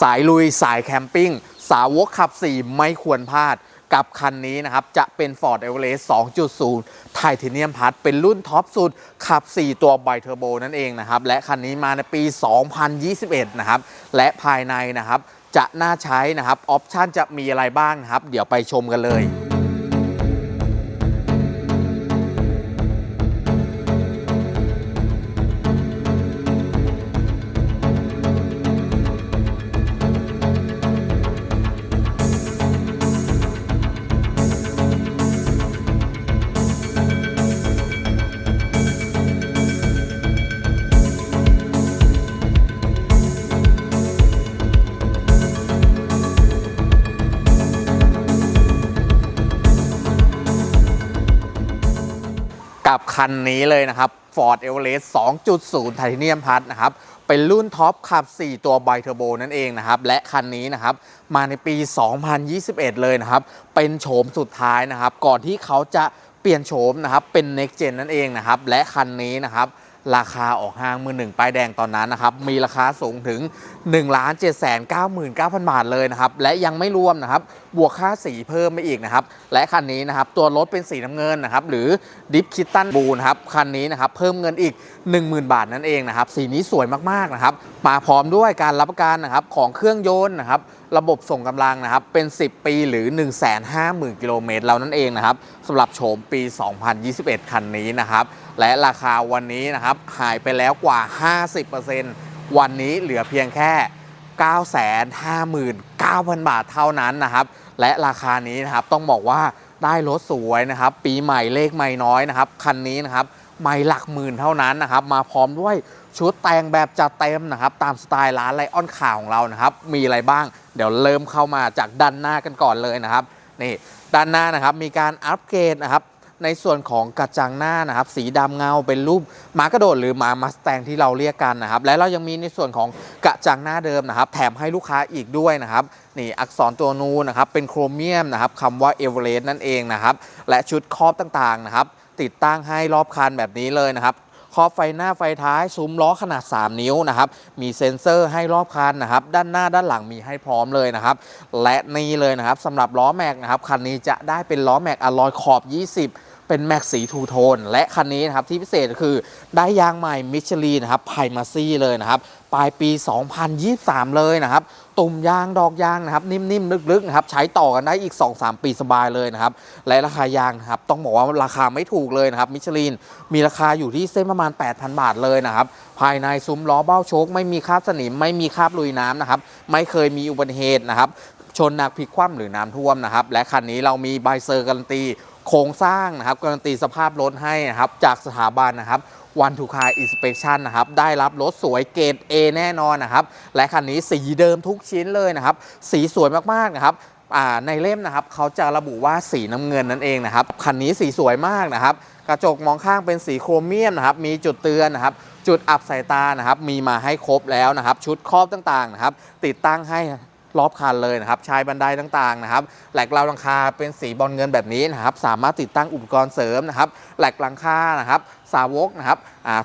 สายลุยสายแคมปิ้ง สาวกขับ 4 ไม่ควรพลาดกับคันนี้นะครับ จะเป็น Ford Everest 2.0 ไทเทเนียมพัทเป็นรุ่นท็อปสุด ขับ 4 ตัวไบเทอร์โบนั่นเองนะครับ และคันนี้มาในปี 2021 นะครับ และภายในนะครับ จะน่าใช้นะครับ ออปชันจะมีอะไรบ้างครับ เดี๋ยวไปชมกันเลย คันนี้เลยนะครับ Ford Everest 2.0 Titanium Plus นะครับ เป็นรุ่นท็อปขับ 4 ตัวไบเทอร์โบนั่นเองนะครับ และคันนี้นะครับ มาในปี 2021 เลยนะครับ เป็นโฉมสุดท้ายนะครับ ก่อนที่เขาจะเปลี่ยนโฉมนะครับ เป็น Next Gen นั่นเองนะครับ และคันนี้นะครับราคาออกห้างมือหนึ่งป้ายแดงตอนนั้นนะครับ มีราคาสูงถึง 1 7 9 9 0 0 0 บาทเลยนะครับ และยังไม่รวมนะครับบวกค่าสีเพิ่มไปอีกนะครับ และคันนี้นะครับตัวรถเป็นสีน้ำเงินนะครับหรือดิฟคิตตันบูนะครับคันนี้นะครับเพิ่มเงินอีก 10,000 บาทนั่นเองนะครับสีนี้สวยมากๆนะครับมาพร้อมด้วยการรับประกันนะครับของเครื่องยนต์นะครับระบบส่งกำลังนะครับเป็น 10 ปีหรือ 150,000 กิโลเมตรแล้วนั่นเองนะครับสำหรับโฉมปี 2021 คันนี้นะครับและราคาวันนี้นะครับหายไปแล้วกว่า 50%วันนี้เหลือเพียงแค่ 959,000 บาทเท่านั้นนะครับ และราคานี้นะครับต้องบอกว่าได้รถสวยนะครับ ปีใหม่เลขไม่น้อยนะครับ คันนี้นะครับไม่หลักหมื่นเท่านั้นนะครับ มาพร้อมด้วยชุดแต่งแบบจัดเต็มนะครับ ตามสไตล์ร้านไลออนข่าวของเรานะครับ มีอะไรบ้าง เดี๋ยวเริ่มเข้ามาจากด้านหน้ากันก่อนเลยนะครับนี่ด้านหน้านะครับมีการอัปเกรดนะครับ ในส่วนของกระจังหน้านะครับสีดำเงาเป็นรูปหมากระโดดหรือหมามาสแตงที่เราเรียกกันนะครับ และเรายังมีในส่วนของกระจังหน้าเดิมนะครับ แถมให้ลูกค้าอีกด้วยนะครับนี่อักษรตัวนูนนะครับเป็นโครเมียมนะครับคำว่าเอเวอเรสต์นั่นเองนะครับ และชุดครอบต่างๆนะครับ ติดตั้งให้รอบคันแบบนี้เลยนะครับครอบไฟหน้าไฟท้ายซุ้มล้อขนาด 3 นิ้วนะครับ มีเซ็นเซอร์ให้รอบคันนะครับ ด้านหน้าด้านหลังมีให้พร้อมเลยนะครับ และนี่เลยนะครับสำหรับล้อแม็กนะครับ คันนี้จะได้เป็นล้อแม็กอลลอยขอบ 20 เป็นแม็กสีทูโทนและคันนี้นะครับที่พิเศษก็คือได้ยางใหม่มิชลีนะครับไพมาซี่เลยนะครับปลายปี 2023 เลยนะครับตุ่มยางดอกยางนะครับนิ่มๆลึกๆนะครับใช้ต่อกันได้อีก 2-3 ปีสบายเลยนะครับและราคายางนะครับต้องบอกว่าราคาไม่ถูกเลยนะครับมิชลินมีราคาอยู่ที่เส้นประมาณ 8,000 บาทเลยนะครับภายในซุ้มล้อเบ้าโชค ไม่มีคราบสนิม ไม่มีคราบลุยน้ำนะครับไม่เคยมีอุบัติเหตุนะครับชนหนักพลิกคว่ำหรือน้ำท่วมนะครับและคันนี้เรามีใบเซอร์การันตี โครงสร้างนะครับการันตีสภาพรถให้นะครับจากสถาบันนะครับวันทูคาอินสเป t ชันนะครับ ได้รับรถสวยเกรด A แน่นอนนะครับ และคันนี้สีเดิมทุกชิ้นเลยนะครับ สีสวยมากๆนะครับในเล่มนะครับเขาจะระบุว่าสีน้ำเงินนั่นเองนะครับ คันนี้สีสวยมากนะครับ กระจกมองข้างเป็นสีโครเมียมนะครับ มีจุดเตือนนะครับ จุดอับสายตานะครับ มีมาให้ครบแล้วนะครับ ชุดครอบต่างๆนะครับ ติดตั้งให้ รอบคันเลยนะครับชายบันไดต่างๆนะครับแหลกราวหลังคาเป็นสีบอลเงินแบบนี้นะครับสามารถติดตั้งอุปกรณ์เสริมนะครับแหลกหลังคานะครับสาวกนะครับ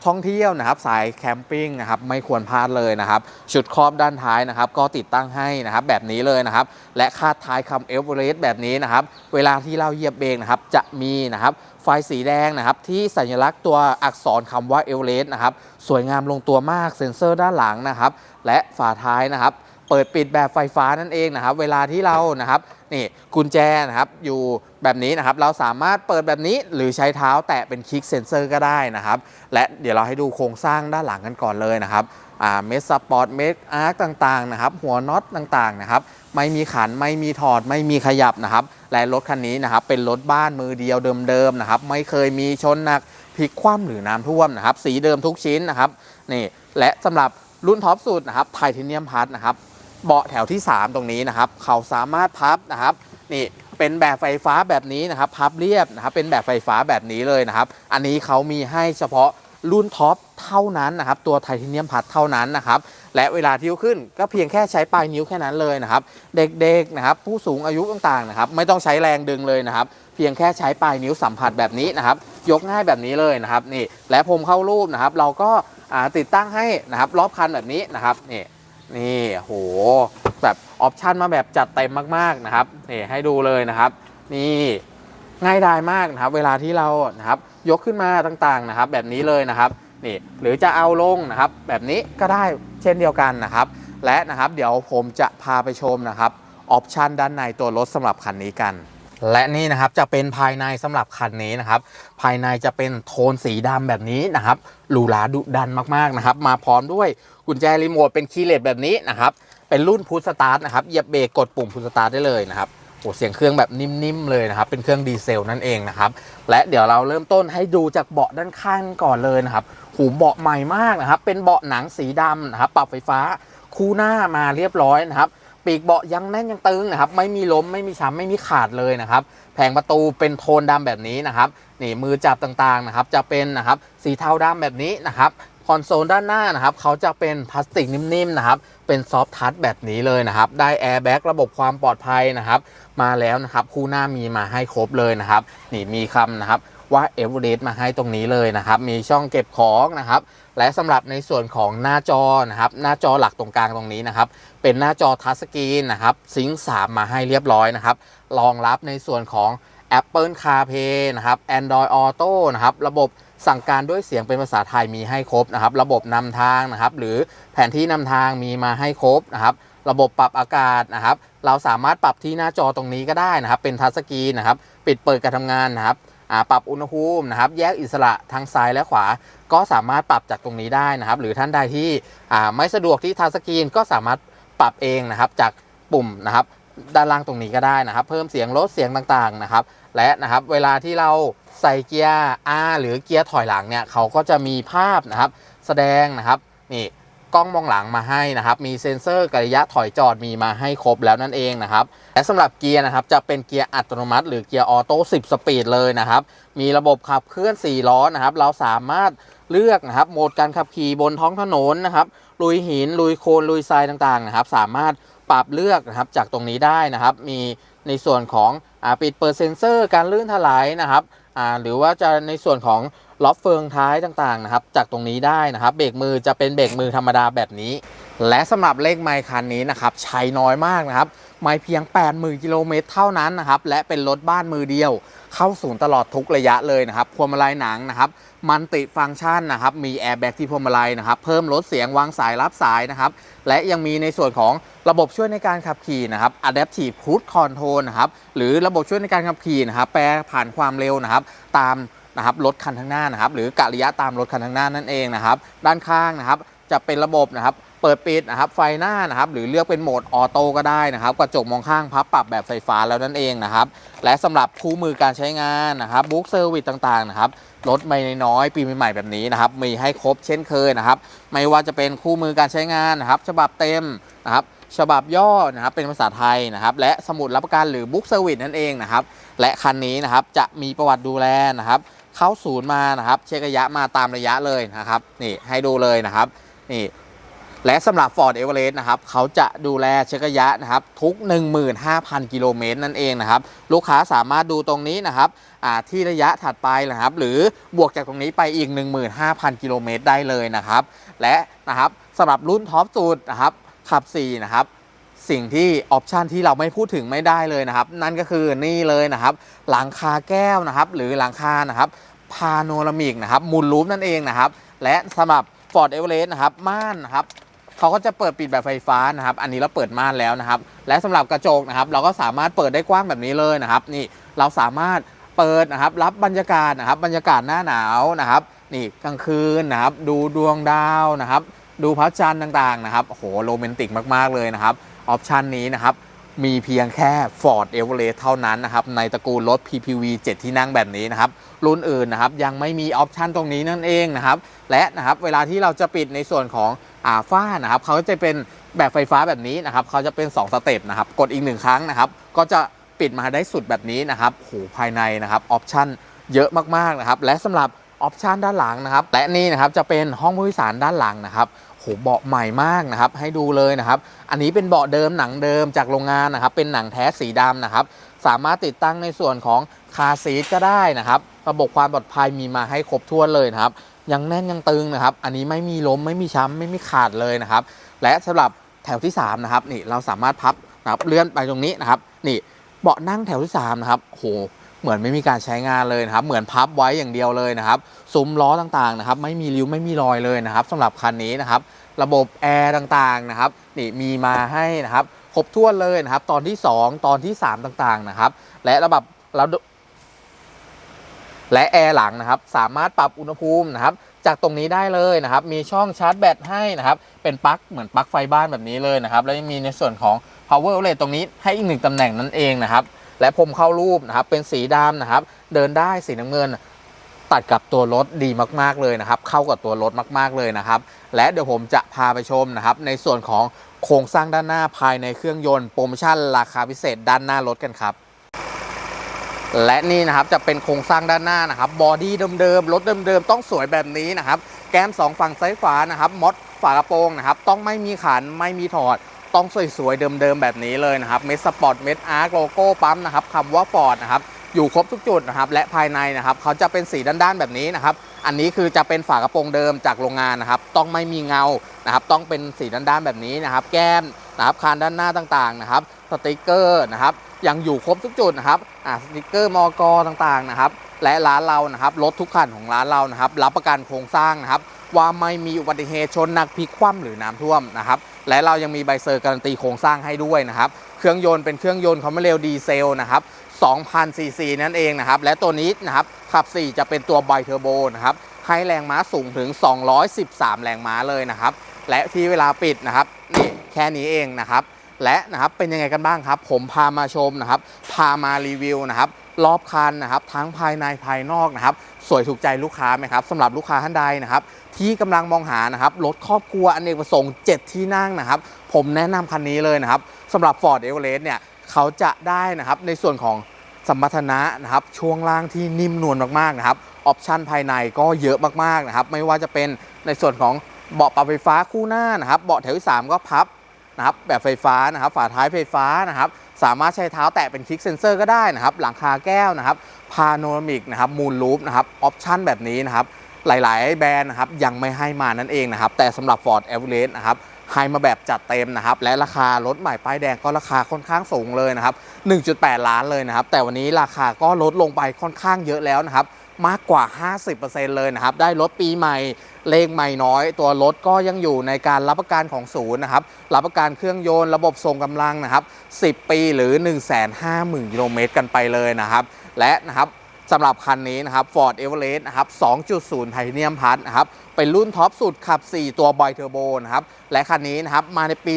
ท่องเที่ยวนะครับสายแคมปิ้งนะครับไม่ควรพลาดเลยนะครับชุดครอบด้านท้ายนะครับก็ติดตั้งให้นะครับแบบนี้เลยนะครับและคาดท้ายคำเอเวอเรสต์แบบนี้นะครับเวลาที่เราเหยียบเบรกนะครับจะมีนะครับไฟสีแดงนะครับที่สัญลักษณ์ตัวอักษรคำว่าเอเวอเรสต์นะครับสวยงามลงตัวมากเซ็นเซอร์ด้านหลังนะครับและฝาท้ายนะครับ เปิดปิดแบบไฟฟ้านั่นเองนะครับ เวลาที่เรานะครับนี่กุญแจนะครับอยู่แบบนี้นะครับ เราสามารถเปิดแบบนี้หรือใช้เท้าแตะเป็นคลิกเซนเซอร์ก็ได้นะครับ และเดี๋ยวเราให้ดูโครงสร้างด้านหลังกันก่อนเลยนะครับอ่าเมสสปอร์ตเมสอาร์ต่างๆนะครับ หัวน็อตต่างๆนะครับ ไม่มีขันไม่มีถอดไม่มีขยับนะครับ และรถคันนี้นะครับ เป็นรถบ้านมือเดียวเดิมๆนะครับ ไม่เคยมีชนหนักพลิกคว่ำหรือน้ำท่วมนะครับ สีเดิมทุกชิ้นนะครับนี่และสำหรับรุ่นท็อปสุดนะครับไทเทเนียมพัทนะครับ เบาะแถวที่ 3 ตรงนี้นะครับ เขาสามารถพับนะครับนี่เป็นแบบไฟฟ้าแบบนี้นะครับ พับเรียบนะครับเป็นแบบไฟฟ้าแบบนี้เลยนะครับ อันนี้เขามีให้เฉพาะรุ่นท็อปเท่านั้นนะครับ ตัวไทเทเนียมพัดเท่านั้นนะครับ และเวลาที่ยกขึ้นก็เพียงแค่ใช้ปลายนิ้วแค่นั้นเลยนะครับ เด็กๆนะครับ ผู้สูงอายุต่างๆนะครับ ไม่ต้องใช้แรงดึงเลยนะครับ เพียงแค่ใช้ปลายนิ้วสัมผัสแบบนี้นะครับ ยกง่ายแบบนี้เลยนะครับนี่และพรมเข้ารูปนะครับ เราก็ติดตั้งให้นะครับรอบคันแบบนี้นะครับนี่ นี่โหแบบออปชันมาแบบจัดเต็มมากๆนะครับนี่ให้ดูเลยนะครับ นี่ง่ายดายมากนะครับ เวลาที่เรานะครับยกขึ้นมาต่างๆนะครับ แบบนี้เลยนะครับนี่หรือจะเอาลงนะครับ แบบนี้ก็ได้เช่นเดียวกันนะครับ และนะครับเดี๋ยวผมจะพาไปชมนะครับออปชันด้านในตัวรถสำหรับคันนี้กัน และนี่นะครับจะเป็นภายในสำหรับคันนี้นะครับ ภายในจะเป็นโทนสีดำแบบนี้นะครับหรูหราดุดันมากๆนะครับ มาพร้อมด้วย กุญแจรีโมทเป็นคีย์เลสแบบนี้นะครับเป็นรุ่นพุทสตาร์ทนะครับเหยียบเบรกกดปุ่มพุทสตาร์ทได้เลยนะครับโอ้เสียงเครื่องแบบนิ่มๆเลยนะครับ เป็นเครื่องดีเซลนั่นเองนะครับ และเดี๋ยวเราเริ่มต้นให้ดูจากเบาะด้านข้างก่อนเลยนะครับหูเบาะใหม่มากนะครับ เป็นเบาะหนังสีดำนะครับ ปรับไฟฟ้าคู่หน้ามาเรียบร้อยนะครับ ปีกเบาะยังแน่นยังตึงนะครับ ไม่มีล้มไม่มีช้ำไม่มีขาดเลยนะครับ แผงประตูเป็นโทนดำแบบนี้นะครับ นี่มือจับต่างๆนะครับ จะเป็นนะครับสีเทาดำแบบนี้นะครับ คอนโซลด้านหน้านะครับเขาจะเป็นพลาสติกนิ่มๆนะครับ เป็นซอฟทัชแบบนี้เลยนะครับ ได้แอร์แบ็กระบบความปลอดภัยนะครับ มาแล้วนะครับ คู่หน้ามีมาให้ครบเลยนะครับ นี่มีคำนะครับว่าเอเวอเรสต์มาให้ตรงนี้เลยนะครับ มีช่องเก็บของนะครับ และสำหรับในส่วนของหน้าจอนะครับ หน้าจอหลักตรงกลางตรงนี้นะครับ เป็นหน้าจอทัชสกรีนนะครับ ซิงค์3มาให้เรียบร้อยนะครับ รองรับในส่วนของ Apple CarPlay นะครับ Android Auto นะครับ ระบบ สั่งการด้วยเสียงเป็นภาษาไทยมีให้ครบนะครับ ระบบนำทางนะครับ หรือแผนที่นำทางมีมาให้ครบนะครับ ระบบปรับอากาศนะครับ เราสามารถปรับที่หน้าจอตรงนี้ก็ได้นะครับ เป็นทัชสกรีนนะครับ ปิดเปิดการทำงานนะครับปรับอุณหภูมินะครับ แยกอิสระทางซ้ายและขวา ก็สามารถปรับจากตรงนี้ได้นะครับ หรือท่านใดที่ไม่สะดวกที่ทัชสกรีนก็สามารถปรับเองนะครับ จากปุ่มนะครับ ด้านล่างตรงนี้ก็ได้นะครับ เพิ่มเสียงลดเสียงต่างๆนะครับ และนะครับเวลาที่เรา ใส่เกียร์ R หรือเกียร์ถอยหลังเนี่ยเขาก็จะมีภาพนะครับ แสดงนะครับนี่กล้องมองหลังมาให้นะครับ มีเซ็นเซอร์ระยะถอยจอดมีมาให้ครบแล้วนั่นเองนะครับ และสำหรับเกียร์นะครับจะเป็นเกียร์อัตโนมัติ หรือเกียร์ออโต้ 10 สปีดเลยนะครับ มีระบบขับเคลื่อน 4 ล้อนะครับ เราสามารถเลือกนะครับ โหมดการขับขี่บนท้องถนนนะครับ ลุยหิน ลุยโคลน ลุยทรายต่างๆนะครับ สามารถปรับเลือกนะครับจากตรงนี้ได้นะครับ มีในส่วนของอปิดเปิดเซ็นเซอร์ การลื่นถลายนะครับ อ่าหรือว่าจะในส่วนของล็อกเฟืองท้ายต่างๆนะครับ จากตรงนี้ได้นะครับเบรกมือจะเป็นเบรกมือธรรมดาแบบนี้ และสำหรับเลขไมค์คันนี้นะครับใช้น้อยมากนะครับ ไม่เพียง 80,000กิโลเมตรเท่านั้นนะครับ และเป็นรถบ้านมือเดียว เข้าศูนย์ตลอดทุกระยะเลยนะครับพวงมาลัยหนังนะครับ มันติฟังก์ชันนะครับ มีแอร์แบ็กที่พวงมาลัยนะครับ เพิ่มลดเสียงวางสายรับสายนะครับ และยังมีในส่วนของระบบช่วยในการขับขี่นะครับ Adaptive Cruise Control นะครับ หรือระบบช่วยในการขับขี่นะครับ แปรผ่านความเร็วนะครับ ตามนะครับรถคันข้างหน้านะครับ หรือกะระยะตามรถคันข้างหน้านั่นเองนะครับ ด้านข้างนะครับ จะเป็นระบบนะครับ เปิดปิดนะครับไฟหน้านะครับหรือเลือกเป็นโหมดออโต้ก็ได้นะครับกระจกมองข้างพับปรับแบบไฟฟ้าแล้วนั่นเองนะครับและสำหรับคู่มือการใช้งานนะครับบุ๊กเซอร์วิสต่างๆนะครับรถไม่น้อยปีใหม่ๆแบบนี้นะครับมีให้ครบเช่นเคยนะครับไม่ว่าจะเป็นคู่มือการใช้งานนะครับฉบับเต็มนะครับฉบับย่อนะครับเป็นภาษาไทยนะครับและสมุดรับประกันหรือบุ๊กเซอร์วิสนั่นเองนะครับและคันนี้นะครับจะมีประวัติดูแลนะครับเข้าศูนย์มานะครับเช็คระยะมาตามระยะเลยนะครับนี่ให้ดูเลยนะครับนี่ และสำหรับ Ford Everest นะครับเขาจะดูแลเช็คระยะนะครับทุก 15,000 กิโลเมตรนั่นเองนะครับลูกค้าสามารถดูตรงนี้นะครับที่ระยะถัดไปนะครับหรือบวกจากตรงนี้ไปอีก 15,000 กิโลเมตรได้เลยนะครับและนะครับสำหรับรุ่นท็อปสุดนะครับขับ 4 นะครับสิ่งที่ออปชันที่เราไม่พูดถึงไม่ได้เลยนะครับ นั่นก็คือนี่เลยนะครับ หลังคาแก้วนะครับ หรือหลังคานะครับพาโนรามิกนะครับมูลรูปนั่นเองนะครับ และสำหรับ Ford Everest นะครับม่านนะครับ เขาก็จะเปิดปิดแบบไฟฟ้านะครับ อันนี้เราเปิดม่านแล้วนะครับ และสำหรับกระจกนะครับ เราก็สามารถเปิดได้กว้างแบบนี้เลยนะครับ นี่เราสามารถเปิดนะครับรับบรรยากาศนะครับ บรรยากาศหน้าหนาวนะครับ นี่กลางคืนนะครับ ดูดวงดาวนะครับ ดูพระจันทร์ต่างๆนะครับโอ้โหโรแมนติกมากๆเลยนะครับออปชันนี้นะครับ มีเพียงแค่ Ford Everest เท่านั้นนะครับ ในตระกูลรถ PPV 7 ที่นั่งแบบนี้นะครับ รุ่นอื่นนะครับยังไม่มีออปชันตรงนี้นั่นเองนะครับ และนะครับเวลาที่เราจะปิดในส่วนของอาฝ้านะครับเขาก็จะเป็นแบบไฟฟ้าแบบนี้นะครับเขาจะเป็น 2 สเต็ปนะครับ กดอีกหนึ่งครั้งนะครับ ก็จะปิดมาได้สุดแบบนี้นะครับโหภายในนะครับออปชันเยอะมากๆนะครับ และสำหรับออปชันด้านหลังนะครับ และนี่นะครับจะเป็นห้องผู้โดยสารด้านหลังนะครับ โหเบาะใหม่มากนะครับ ให้ดูเลยนะครับ อันนี้เป็นเบาะเดิมหนังเดิมจากโรงงานนะครับ เป็นหนังแท้สีดำนะครับ สามารถติดตั้งในส่วนของคาซีทก็ได้นะครับ ระบบความปลอดภัยมีมาให้ครบถ้วนเลยนะครับ ยังแน่นยังตึงนะครับ อันนี้ไม่มีล้มไม่มีช้ำไม่มีขาดเลยนะครับ และสำหรับแถวที่3นะครับนี่เราสามารถพับนะครับเลื่อนไปตรงนี้นะครับ นี่เบาะนั่งแถวที่3นะครับโห เหมือนไม่มีการใช้งานเลยนะครับ เหมือนพับไว้อย่างเดียวเลยนะครับซุ้มล้อต่างๆนะครับ ไม่มีริ้วไม่มีรอยเลยนะครับสำหรับคันนี้นะครับ ระบบแอร์ต่างๆนะครับนี่มีมาให้นะครับครบถ้วนเลยนะครับ ตอนที่ 2 ตอนที่ 3 ต่างๆนะครับ และระบบระและแอร์หลังนะครับ สามารถปรับอุณหภูมินะครับ จากตรงนี้ได้เลยนะครับ มีช่องชาร์จแบตให้นะครับ เป็นปลั๊กเหมือนปลั๊กไฟบ้านแบบนี้เลยนะครับ แล้วยังมีในส่วนของ power outlet ตรงนี้ให้อีกหนึ่งตำแหน่งนั่นเองนะครับ และพรมเข้ารูปนะครับเป็นสีดำนะครับ เดินได้สีน้ำเงิน ตัดกับตัวรถดีมากๆเลยนะครับ เข้ากับตัวรถมากๆเลยนะครับ และเดี๋ยวผมจะพาไปชมนะครับ ในส่วนของโครงสร้างด้านหน้าภายในเครื่องยนต์โปรโมชั่นราคาพิเศษด้านหน้ารถกันครับและนี่นะครับจะเป็นโครงสร้างด้านหน้านะครับบอดี้เดิมๆรถเดิมๆต้องสวยแบบนี้นะครับ แก้มสองฝั่งซ้ายขวานะครับมดฝากระโปรงนะครับ ต้องไม่มีขันไม่มีถอด ต้องสวยๆ เดิมๆ แบบนี้เลยนะครับ เมสสปอร์ต เมสอาร์โลโก้ปั๊มนะครับคำว่าฟอร์ดนะครับ อยู่ครบทุกจุดนะครับ และภายในนะครับ เขาจะเป็นสีด้านๆ แบบนี้นะครับ อันนี้คือจะเป็นฝากระโปรงเดิมจากโรงงานนะครับ ต้องไม่มีเงา นะครับ ต้องเป็นสีด้านๆ แบบนี้นะครับ แก้มนะครับ คานด้านหน้าต่างๆ นะครับ สติกเกอร์นะครับ ยังอยู่ครบทุกจุดนะครับ อ่า สติกเกอร์มอกต่างๆ นะครับ และร้านเรา นะครับ รถทุกคันของร้านเรา นะครับ รับประกันโครงสร้างนะครับ ว่าไม่มีอุบัติเหตุชนหนักพลิกคว่ำหรือน้ำท่วมนะครับและเรายังมีใบเซอร์การันตีโครงสร้างให้ด้วยนะครับเครื่องยนต์เป็นเครื่องยนต์คอมเมเรลดีเซลนะครับ2,000ซีซีนั่นเองนะครับและตัวนี้นะครับขับ 4 จะเป็นตัวไบเทอร์โบนะครับให้แรงม้าสูงถึง 213 แรงม้าเลยนะครับและที่เวลาปิดนะครับนี่แค่นี้เองนะครับและนะครับเป็นยังไงกันบ้างครับ ผมพามาชมนะครับ พามารีวิวนะครับรอบคันนะครับ ทั้งภายในภายนอกนะครับ สวยถูกใจลูกค้าไหมครับสำหรับลูกค้าท่านใดนะครับ ที่กำลังมองหานะครับรถครอบครัวอนเนกประสงค์ 7 ที่นั่งนะครับ ผมแนะนำคันนี้เลยนะครับสำหรับ Ford e v e r e s t เนี่ยเขาจะได้นะครับในส่วนของสมรรถนะนะครับช่วงล่างที่นิ่มนวลมากๆนะครับออปชันภายในก็เยอะมากๆนะครับไม่ว่าจะเป็นในส่วนของเบาะปรับไฟฟ้าคู่หน้านะครับเบาะแถวที่3ก็พับนะครับแบบไฟฟ้านะครับฝาท้ายไฟฟ้านะครับสามารถใช้เท้าแตะเป็นคลิกเซนเซอร์ก็ได้นะครับหลังคาแก้วนะครับพาโนรามิกนะครับมูลลูปนะครับออปชันแบบนี้นะครับ หลาย ๆ แบรนด์นะครับยังไม่ให้มานั่นเองนะครับ แต่สำหรับ Ford e v e r e s t นะครับให้มาแบบจัดเต็มนะครับ และราคารถใหม่ป้ายแดงก็ราคาค่อนข้างสูงเลยนะครับ 1.8 ล้านเลยนะครับ แต่วันนี้ราคาก็ลดลงไปค่อนข้างเยอะแล้วนะครับ มากกว่า 50%เลยนะครับ ได้รถปีใหม่ เลขใหม่น้อย ตัวรถก็ยังอยู่ในการรับประกันของศูนย์นะครับ รับประกันเครื่องยนต์ ระบบส่งกำลังนะครับ 10 ปีหรือ 150,000กิโลเมตรกันไปเลยนะครับ และนะครับ สำหรับคันนี้นะครับ Ford Everest นะครับ 2.0 Titanium Plus นะครับ เป็นรุ่นท็อปสุดขับ 4 ตัว b อยเทอร์โบนะครับ และคันนี้นะครับ มาในปี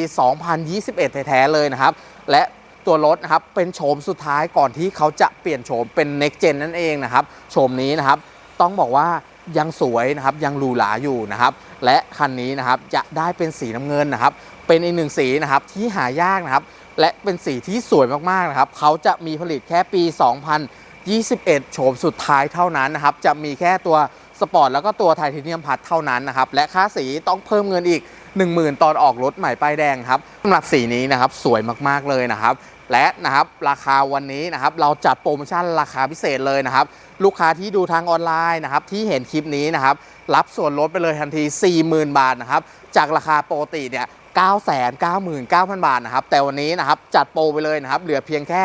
2021 แท้ๆเลยนะครับ และตัวรถนะครับ เป็นโฉมสุดท้ายก่อนที่เขาจะเปลี่ยนโฉมเป็น Next Gen นั่นเองนะครับ โฉมนี้นะครับ ต้องบอกว่ายังสวยนะครับ ยังหรูหราอยู่นะครับ และคันนี้นะครับ จะได้เป็นสีน้ำเงินนะครับ เป็นอีกหนึ่งสีนะครับที่หายากนะครับ และเป็นสีที่สวยมากๆนะครับ เขาจะมีผลิตแค่ปี 2000 21 โฉมสุดท้ายเท่านั้นนะครับ จะมีแค่ตัวสปอร์ตแล้วก็ตัวไทเทเนียมพัดเท่านั้นนะครับ และค่าสีต้องเพิ่มเงินอีก 10,000 ตอนออกรถใหม่ป้ายแดงครับสำหรับสีนี้นะครับสวยมากๆเลยนะครับและนะครับราคาวันนี้นะครับเราจัดโปรโมชั่นราคาพิเศษเลยนะครับ ลูกค้าที่ดูทางออนไลน์นะครับที่เห็นคลิปนี้นะครับ รับส่วนลดไปเลยทันที 40,000 บาทนะครับ จากราคาปกติเนี่ย 999,000 บาทนะครับ แต่วันนี้นะครับจัดโปรไปเลยนะครับ เหลือเพียงแค่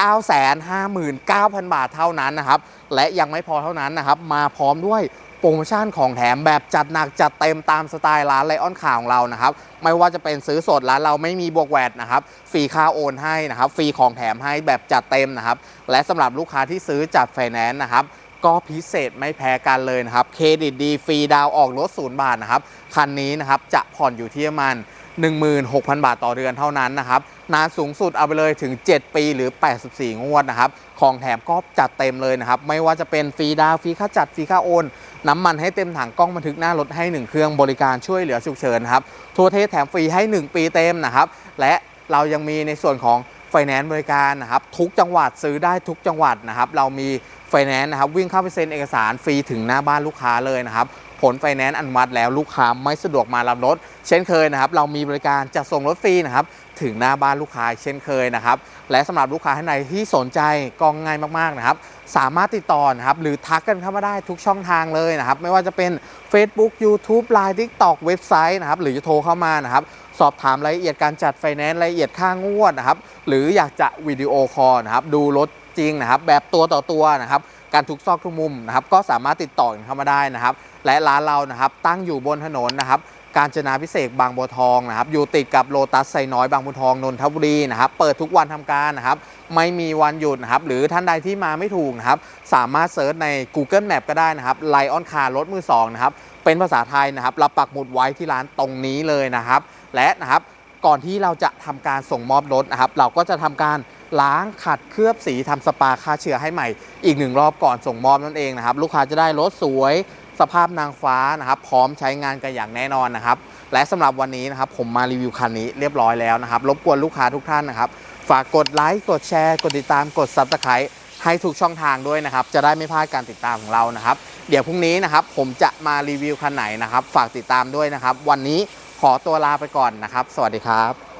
959,000 บาทเท่านั้นนะครับ และยังไม่พอเท่านั้นนะครับ มาพร้อมด้วยโปรโมชั่นของแถมแบบจัดหนักจัดเต็มตามสไตล์ร้านไลออนข่าวของเรานะครับ ไม่ว่าจะเป็นซื้อสดร้านเราไม่มีบวกแวดนะครับฟรีค่าโอนให้นะครับฟรีของแถมให้แบบจัดเต็มนะครับ และสำหรับลูกค้าที่ซื้อจัดไฟแนนซ์นะครับก็พิเศษไม่แพ้กันเลยนะครับ เครดิตดีฟรีดาวออกรถศูนย์บาทนะครับ คันนี้นะครับจะผ่อนอยู่ที่ประมาณ 16,000 บาทต่อเดือนเท่านั้นนะครับ นานสูงสุดเอาไปเลยถึง 7 ปีหรือ 84 งวดนะครับ ของแถมก็จัดเต็มเลยนะครับ ไม่ว่าจะเป็นฟรีดาวฟรีค่าจัดฟรีค่าโอน น้ำมันให้เต็มถังกล้องบันทึกหน้ารถให้ 1 เครื่องบริการช่วยเหลือฉุกเฉินครับทัวรเทศแถมฟรีให้ 1 ปีเต็มนะครับ และเรายังมีในส่วนของไฟแนนซ์บริการนะครับทุกจังหวัดซื้อได้ทุกจังหวัดนะครับ เรามีไฟแนนซ์นะครับวิ่งเข้าไปเซ็นเอกสารฟรีถึงหน้าบ้านลูกค้าเลยนะครับ ผลไฟแนนซ์อนุมัติแล้วลูกค้าไม่สะดวกมารับรถ เช่นเคยนะครับ เรามีบริการจะส่งรถฟรีนะครับถึงหน้าบ้านลูกค้าเช่นเคยนะครับ และสำหรับลูกค้าท่านใดที่สนใจก็ง่ายมากๆนะครับ สามารถติดต่อนะครับหรือทักกันเข้ามาได้ทุกช่องทางเลยนะครับ ไม่ว่าจะเป็น Facebook YouTube Line TikTok เว็บไซต์นะครับ หรือจะโทรเข้ามานะครับสอบถามรายละเอียดการจัดไฟแนนซ์รายละเอียดค่างวดนะครับ หรืออยากจะวิดีโอคอลนะครับดูรถจริงนะครับ แบบตัวต่อตัวนะครับ การทุกซอกทุกมุมนะครับก็สามารถติดต่อกันเข้ามาได้นะครับ และร้านเรานะครับตั้งอยู่บนถนนนะครับการจนาพิเศษบางบัวทองนะครับอยู่ติดกับโลตัสไซน้อยบางบัวทองนนทบุรีนะครับเปิดทุกวันทำการนะครับไม่มีวันหยุดนะครับหรือท่านใดที่มาไม่ถูกนะครับสามารถเซิร์ชใน Google Map ก็ได้นะครับไลออนคาร์รถมือสองนะครับเป็นภาษาไทยนะครับเราปักหมุดไว้ที่ร้านตรงนี้เลยนะครับ และนะครับก่อนที่เราจะทำการส่งมอบรถนะครับเราก็จะทำการ ล้างขัดเคลือบสีทำสปาฆ่าเชื้อให้ใหม่ อีกหนึ่งรอบก่อนส่งมอบนั่นเองนะครับ ลูกค้าจะได้รถสวย สภาพนางฟ้านะครับ พร้อมใช้งานกันอย่างแน่นอนนะครับ และสำหรับวันนี้นะครับ ผมมารีวิวคันนี้เรียบร้อยแล้วนะครับ รบกวนลูกค้าทุกท่านนะครับ ฝากกดไลค์กดแชร์ กดติดตามกด Subscribe ให้ทุกช่องทางด้วยนะครับ จะได้ไม่พลาดการติดตามของเรานะครับ เดี๋ยวพรุ่งนี้นะครับผมจะมารีวิวคันไหนนะครับ ฝากติดตามด้วยนะครับ วันนี้ขอตัวลาไปก่อนนะครับ สวัสดีครับ